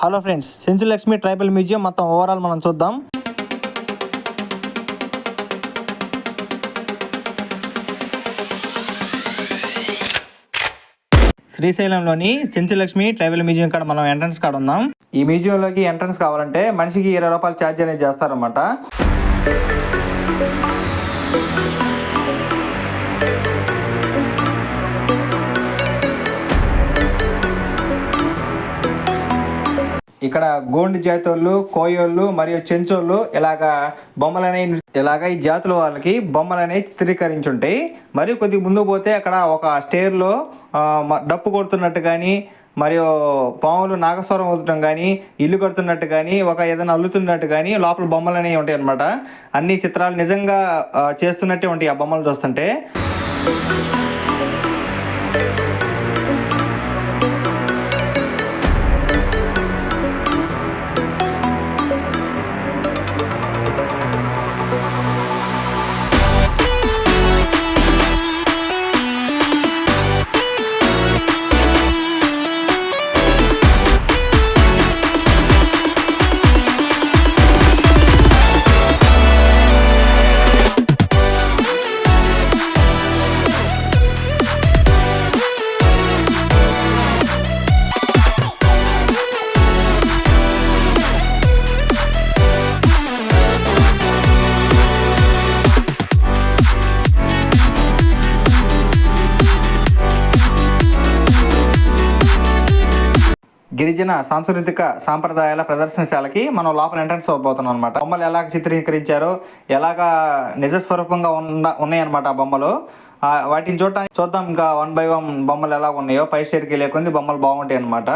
Hello friends Chenchu Lakshmi tribal museum మొత్తం overall మనం చూద్దాం. శ్రీశైలంలోని సెంచులక్ష్మి ట్రైబల్ మ్యూజియం కాడ మనం ఎంట్రన్స్ కాడ ఉన్నాం. ఈ మ్యూజియంలోకి ఎంట్రన్స్ కావాలంటే మనిషికి ఇరవై రూపాయలు ఛార్జ్ అనేది చేస్తారన్నమాట. ఇక్కడ గోండి జాతోళ్ళు కోయోళ్ళు మరియు చెంచోళ్ళు ఇలాగా బొమ్మలనే ఇలాగ ఈ జాతుల వాళ్ళకి బొమ్మలనే చిత్రీకరించుంటాయి మరియు కొద్ది ముందు పోతే అక్కడ ఒక స్టేర్లో డప్పు కొడుతున్నట్టు కానీ మరియు పాములు నాగస్వరం అవుతుండటం కానీ ఇల్లు కడుతున్నట్టు కానీ ఒక ఏదైనా అల్లుతున్నట్టు కానీ లోపల బొమ్మలు అనేవి ఉంటాయి అనమాట అన్ని చిత్రాలు నిజంగా చేస్తున్నట్టే ఉంటాయి ఆ బొమ్మలు చూస్తుంటే. గిరిజన సాంస్కృతిక సాంప్రదాయాల ప్రదర్శనశాలకి మనం లోపల ఎంట్రన్స్ అవ్వబోతున్నాం అనమాట బొమ్మలు ఎలాగ చిత్రీకరించారో ఎలాగా నిజస్వరూపంగా ఉన్న ఉన్నాయన్నమాట ఆ బొమ్మలు. వాటిని చూడటానికి చూద్దాం. ఇంకా వన్ బై వన్ బొమ్మలు ఎలా ఉన్నాయో పై స్టేర్కి లేకుంది బొమ్మలు బాగుంటాయి అనమాట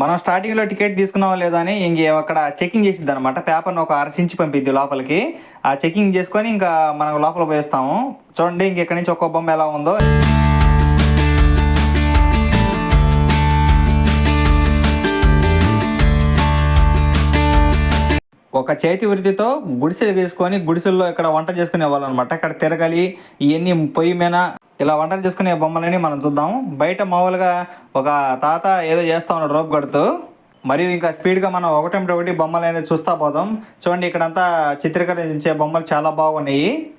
మనం స్టార్టింగ్లో టికెట్ తీసుకున్నావా లేదా అని ఇంక అక్కడ చెకింగ్ చేసిద్ది అనమాట పేపర్ని ఒక అరచించి పంపిద్ది లోపలికి. ఆ చెకింగ్ చేసుకొని ఇంకా మనం లోపల పోయిస్తాము. చూడండి ఇంక ఇక్కడ నుంచి ఒక్కో బొమ్మ ఎలా ఉందో. ఒక చేతి వృత్తితో గుడిసె తీసుకొని గుడిసెల్లో ఇక్కడ వంట చేసుకునే వాళ్ళు అనమాట ఇక్కడ తిరగలి ఇవన్నీ పొయ్యి మీద ఇలా వంటలు చేసుకునే బొమ్మలని మనం చూద్దాం. బయట మామూలుగా ఒక తాత ఏదో చేస్తా ఉన్నాడు రోప్ కడుతూ. మరియు ఇంకా స్పీడ్గా మనం ఒకటి ఒకటి బొమ్మలు అనేది చూస్తూ పోదాం. చూడండి ఇక్కడంతా చిత్రీకరించే బొమ్మలు చాలా బాగున్నాయి.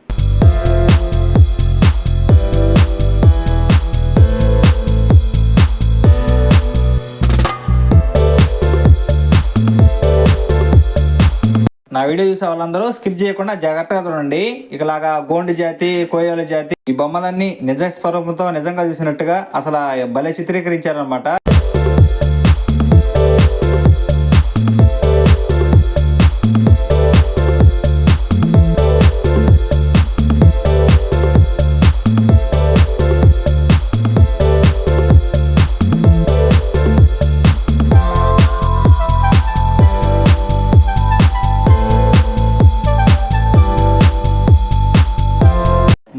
నా వీడియో చూసే వాళ్ళందరూ స్కిప్ చేయకుండా జాగ్రత్తగా చూడండి. ఇకలాగా గోండి జాతి కోయోల జాతి ఈ బొమ్మలన్నీ నిజ స్వరూపంతో నిజంగా చూసినట్టుగా అసలు భలే చిత్రీకరించారనమాట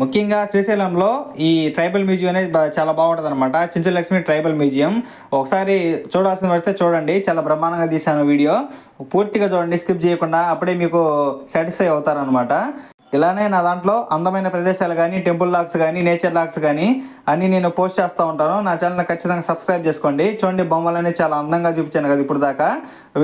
ముఖ్యంగా శ్రీశైలంలో ఈ ట్రైబల్ మ్యూజియం అనేది చాలా బాగుంటుంది అనమాట చించలక్ష్మి ట్రైబల్ మ్యూజియం. ఒకసారి చూడాల్సిన వస్తే చూడండి. చాలా బ్రహ్మాండంగా తీశాను వీడియో. పూర్తిగా చూడండి. స్కిప్ చేయకుండా అప్పుడే మీకు సాటిస్ఫై అవుతారనమాట ఇలానే నా దాంట్లో అందమైన ప్రదేశాలు కానీ టెంపుల్ లాక్స్ కానీ నేచర్ లాక్స్ కానీ అన్నీ నేను పోస్ట్ చేస్తూ ఉంటాను. నా ఛానల్ని ఖచ్చితంగా సబ్స్క్రైబ్ చేసుకోండి. చూడండి బొమ్మలన్నీ చాలా అందంగా చూపించాను కదా ఇప్పుడు దాకా.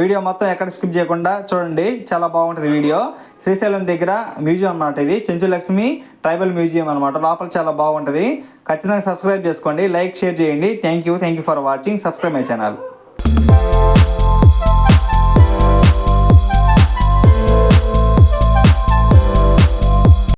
వీడియో మొత్తం ఎక్కడ స్కిప్ చేయకుండా చూడండి. చాలా బాగుంటుంది వీడియో. శ్రీశైలం దగ్గర మ్యూజియం అన్నమాట ఇది. చెంచులక్ష్మి ట్రైబల్ మ్యూజియం అనమాట లోపల చాలా బాగుంటుంది. ఖచ్చితంగా సబ్స్క్రైబ్ చేసుకోండి. లైక్ షేర్ చేయండి. Thank you. Thank you for watching. Subscribe my channel.